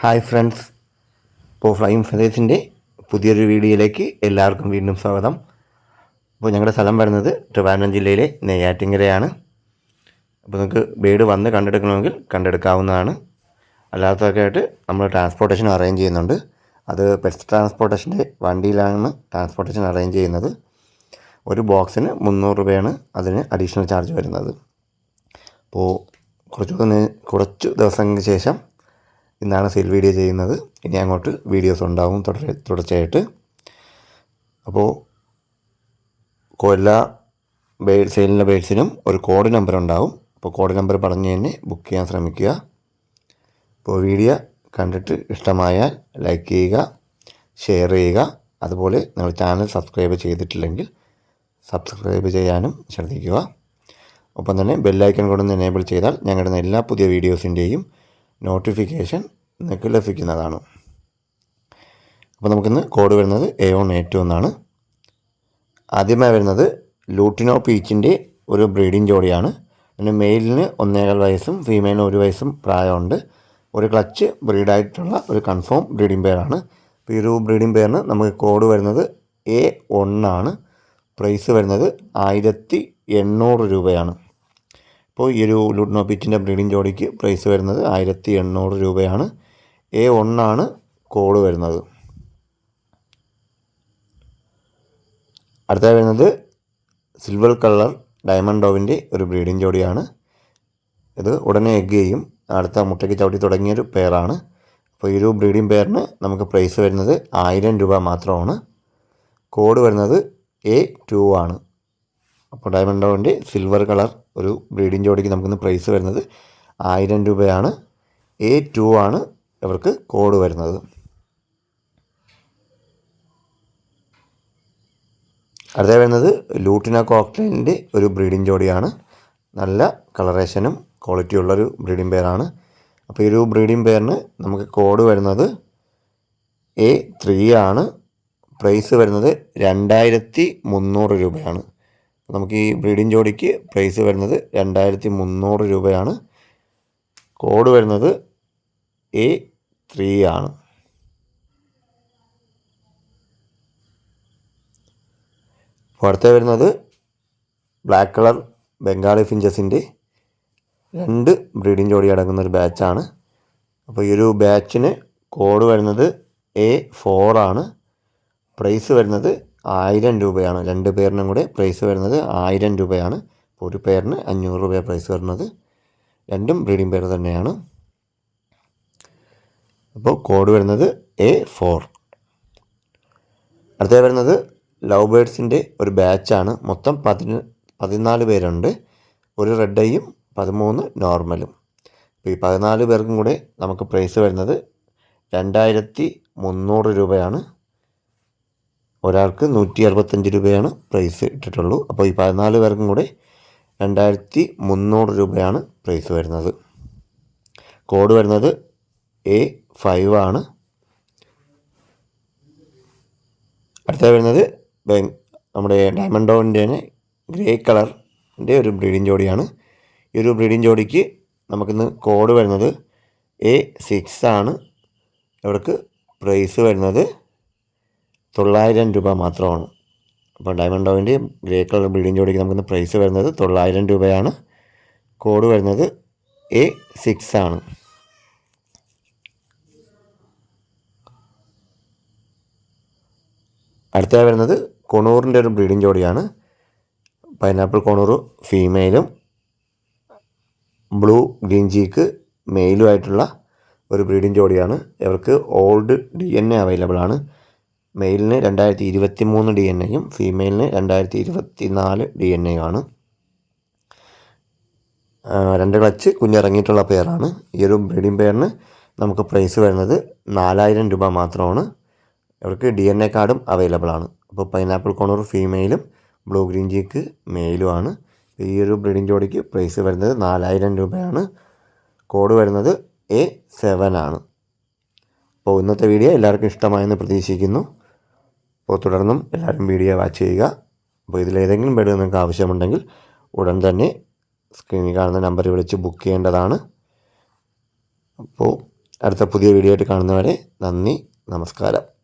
Hi friends. ഇപ്പോൾ flame ഫെതേഴ്സിന്റെ പുതിയൊരു വീഡിയോയിലേക്ക് എല്ലാവർക്കും വീണ്ടും സ്വാഗതം. അപ്പോൾ ഞങ്ങളുടെ സ്ഥലം വരുന്നത് ട്രിവാൻഡ്രം ജില്ലയിലെ നെയ്യാറ്റിങ്കരയാണ്. അപ്പോൾ നിങ്ങൾക്ക് ബേഡ് വന്ന് കണ്ടെടുക്കണമെങ്കിൽ കണ്ടെടുക്കാവുന്നതാണ്. അല്ലാത്തതൊക്കെ ആയിട്ട് നമ്മൾ ട്രാൻസ്പോർട്ടേഷൻ അറേഞ്ച് ചെയ്യുന്നുണ്ട്. അത് പെസ്റ്റ് ട്രാൻസ്പോർട്ടേഷന്റെ വണ്ടിയിലാണ് ട്രാൻസ്പോർട്ടേഷൻ അറേഞ്ച് ചെയ്യുന്നത്. ഒരു ബോക്സിന് മുന്നൂറ് രൂപയാണ് അതിന് അഡീഷണൽ ചാർജ് വരുന്നത്. അപ്പോൾ കുറച്ച് കുറച്ച് ദിവസങ്ങൾക്ക് ശേഷം ഇന്നാണ് സെയിൽ വീഡിയോ ചെയ്യുന്നത്. ഇനി അങ്ങോട്ട് വീഡിയോസ് ഉണ്ടാവും തുടർ തുടർച്ചയായിട്ട്. അപ്പോൾ എല്ലാ ബേഡ് സെയിലിന്റെ ബേഡ്സിനും ഒരു കോഡ് നമ്പർ ഉണ്ടാവും. അപ്പോൾ കോഡ് നമ്പർ പറഞ്ഞു തന്നെ ബുക്ക് ചെയ്യാൻ ശ്രമിക്കുക. അപ്പോൾ വീഡിയോ കണ്ടിട്ട് ഇഷ്ടമായാൽ ലൈക്ക് ചെയ്യുക ഷെയർ ചെയ്യുക. അതുപോലെ നിങ്ങൾ ചാനൽ സബ്സ്ക്രൈബ് ചെയ്തിട്ടില്ലെങ്കിൽ സബ്സ്ക്രൈബ് ചെയ്യാനും ശ്രദ്ധിക്കുക. ഒപ്പം തന്നെ ബെല്ലൈക്കൺ കൊണ്ടൊന്ന് എനേബിൾ ചെയ്താൽ ഞങ്ങളുടെ എല്ലാ പുതിയ വീഡിയോസിന്റെയും നോട്ടിഫിക്കേഷൻ നിങ്ങൾക്ക് ലഭിക്കുന്നതാണ്. അപ്പോൾ നമുക്കിന്ന് കോഡ് വരുന്നത് എ വൺ എ ടു എന്നാണ്. ആദ്യമായി വരുന്നത് ലൂട്ടിനോ പീച്ചിന്റെ ഒരു ബ്രീഡിംഗ് ജോഡിയാണ്. പിന്നെ മെയിലിന് ഒന്നേകാൽ വയസ്സും ഫീമെയിലിന് ഒരു വയസ്സും പ്രായമുണ്ട്. ഒരു ക്ലച്ച് ബ്രീഡായിട്ടുള്ള ഒരു കൺഫേം ബ്രീഡിംഗ് പെയറാണ് അപ്പോൾ ഈ ഒരു ബ്രീഡിംഗ് പെയറിന് നമുക്ക് കോഡ് വരുന്നത് എ ഒന്നാണ് പ്രൈസ് വരുന്നത് ആയിരത്തി എണ്ണൂറ് രൂപയാണ്. അപ്പോൾ ഈ ഒരു ലുഡ്നോ പിറ്റിന്റെ ബ്രീഡിംഗ് ജോഡിക്ക് പ്രൈസ് വരുന്നത് ആയിരത്തി എണ്ണൂറ് രൂപയാണ്. എ ഒന്നാണ് കോഡ് വരുന്നത്. അടുത്ത വരുന്നത് സിൽവർ കളർ ഡയമണ്ട് ഡോവിന്റെ ഒരു ബ്രീഡിംഗ് ജോഡിയാണ്. ഇത് ഉടനെ എഗ് ചെയ്യും. അടുത്ത മുട്ടയ്ക്ക് ചവിട്ടി തുടങ്ങിയൊരു പെയറാണ്. അപ്പോൾ ഈ ഒരു ബ്രീഡിംഗ് പെയറിന് നമുക്ക് പ്രൈസ് വരുന്നത് ആയിരം രൂപ മാത്രമാണ്. കോഡ് വരുന്നത് എ ടു ആണ്. അപ്പോൾ ഡയമണ്ട് ഡോവിന്റെ സിൽവർ കളർ ഒരു ബ്രീഡിംഗ് ജോഡിക്ക് നമുക്കിന്ന് പ്രൈസ് വരുന്നത് ആയിരം രൂപയാണ്. എ ടു ആണ് ഇവർക്ക് കോഡ് വരുന്നത്. അടുത്ത വരുന്നത് ലൂട്ടിന കോക്ടൈലിന്റെ ഒരു ബ്രീഡിംഗ് ജോഡിയാണ്. നല്ല കളറേഷനും ക്വാളിറ്റി ഉള്ളൊരു ബ്രീഡിംഗ് പെയറാണ് അപ്പോൾ ഈ ഒരു ബ്രീഡിംഗ് പെയറിന് നമുക്ക് കോഡ് വരുന്നത് എ ത്രീ ആണ്. പ്രൈസ് വരുന്നത് രണ്ടായിരത്തി മുന്നൂറ് രൂപയാണ്. നമുക്ക് ഈ ബ്രീഡിംഗ് ജോഡിക്ക് പ്രൈസ് വരുന്നത് രണ്ടായിരത്തി മുന്നൂറ് രൂപയാണ്. കോഡ് വരുന്നത് എ ത്രീ ആണ്. അടുത്ത വരുന്നത് ബ്ലാക്ക് കളർ ബംഗാളി ഫിഞ്ചസിന്റെ രണ്ട് ബ്രീഡിംഗ് ജോഡി അടങ്ങുന്ന ഒരു ബാച്ചാണ് അപ്പോൾ ഈ ഒരു ബാച്ചിന് കോഡ് വരുന്നത് എ ഫോറാണ് പ്രൈസ് വരുന്നത് ആയിരം രൂപയാണ്. രണ്ട് പേരിനും കൂടെ പ്രൈസ് വരുന്നത് ആയിരം രൂപയാണ്. ഒരു പേരിന് അഞ്ഞൂറ് രൂപ പ്രൈസ് വരുന്നത്. രണ്ടും ബ്രീഡിംഗ് പേർ തന്നെയാണ്. അപ്പോൾ കോഡ് വരുന്നത് എ ഫോർ അടുത്ത വരുന്നത് ലവ് ബേഡ്സിന്റെ ഒരു ബാച്ചാണ് മൊത്തം പതിന പതിനാല് പേരുണ്ട്. ഒരു റെഡ് ഐയും പതിമൂന്ന് നോർമലും. അപ്പോൾ ഈ പതിനാല് പേർക്കും കൂടെ നമുക്ക് പ്രൈസ് വരുന്നത് രണ്ടായിരത്തി മുന്നൂറ് രൂപയാണ്. ഒരാൾക്ക് നൂറ്റി അറുപത്തഞ്ച് രൂപയാണ് പ്രൈസ് ഇട്ടിട്ടുള്ളൂ. അപ്പോൾ ഈ പതിനാല് പേർക്കും കൂടെ രണ്ടായിരത്തി മുന്നൂറ് രൂപയാണ് പ്രൈസ് വരുന്നത്. കോഡ് വരുന്നത് എ ഫൈവ് ആണ്. അടുത്ത വരുന്നത് നമ്മുടെ ഡയമണ്ടോവിന്റെ തന്നെ ഗ്രേ കളറിന്റെ ഒരു ബ്രീഡിംഗ് ജോഡിയാണ്. ഈ ഒരു ബ്രീഡിംഗ് ജോഡിക്ക് നമുക്കിന്ന് കോഡ് വരുന്നത് എ സിക്സ് ആണ്. ഇവർക്ക് പ്രൈസ് വരുന്നത് തൊള്ളായിരം രൂപ മാത്രമാണ്. അപ്പോൾ ഡയമണ്ട് ഡോവിന്റെയും ഗ്രേ കളർ ബിൽഡിംഗ് ജോഡിക്ക് നമുക്കിന്ന് പ്രൈസ് വരുന്നത് തൊള്ളായിരം രൂപയാണ്. കോഡ് വരുന്നത് എ സിക്സ് ആണ്. അടുത്തായി വരുന്നത് കൊണൂറിന്റെ ഒരു ബ്രീഡിംഗ് ജോഡിയാണ്. പൈനാപ്പിൾ കൊണൂർ ഫീമെയിലും ബ്ലൂ ഗ്രീൻ ചീക്ക് മെയിലുമായിട്ടുള്ള ഒരു ബ്രീഡിംഗ് ജോഡിയാണ്. ഇവർക്ക് old D N A available ആണ്. മെയിലിന് രണ്ടായിരത്തി ഇരുപത്തി മൂന്ന് ഡി എൻ എയും ഫീമെയിലിന് രണ്ടായിരത്തി ഇരുപത്തി നാല് ഡി എൻ എയും ആണ് രണ്ട് ക്ലച്ച് കുഞ്ഞിറങ്ങിയിട്ടുള്ള പെയറാണ്. ഈ ഒരു ബ്രീഡിംഗ് പെയറിന് നമുക്ക് പ്രൈസ് വരുന്നത് നാലായിരം രൂപ മാത്രമാണ്. ഇവർക്ക് ഡി എൻ എ കാർഡും അവൈലബിൾ ആണ്. അപ്പോൾ പൈനാപ്പിൾ കോണർ ഫീമെയിലും ബ്ലൂ ഗ്രീൻ ജീക്ക് മെയിലും ആണ്. ഈ ഒരു ബ്രീഡിംഗ് ജോഡിക്ക് പ്രൈസ് വരുന്നത് നാലായിരം രൂപയാണ്. കോഡ് വരുന്നത് എ സെവൻ ആണ്. അപ്പോൾ ഇന്നത്തെ വീഡിയോ എല്ലാവർക്കും ഇഷ്ടമായെന്ന് പ്രതീക്ഷിക്കുന്നു. അപ്പോൾ തുടർന്നും എല്ലാവരും വീഡിയോ വാച്ച് ചെയ്യുക. അപ്പോൾ ഇതിലേതെങ്കിലും ബെഡ് നിങ്ങൾക്ക് ആവശ്യമുണ്ടെങ്കിൽ ഉടൻ തന്നെ സ്ക്രീനിൽ കാണുന്ന നമ്പറിൽ വിളിച്ച് ബുക്ക് ചെയ്യേണ്ടതാണ്. അപ്പോൾ അടുത്ത പുതിയ വീഡിയോ ആയിട്ട് കാണുന്നവരെ നന്ദി നമസ്കാരം.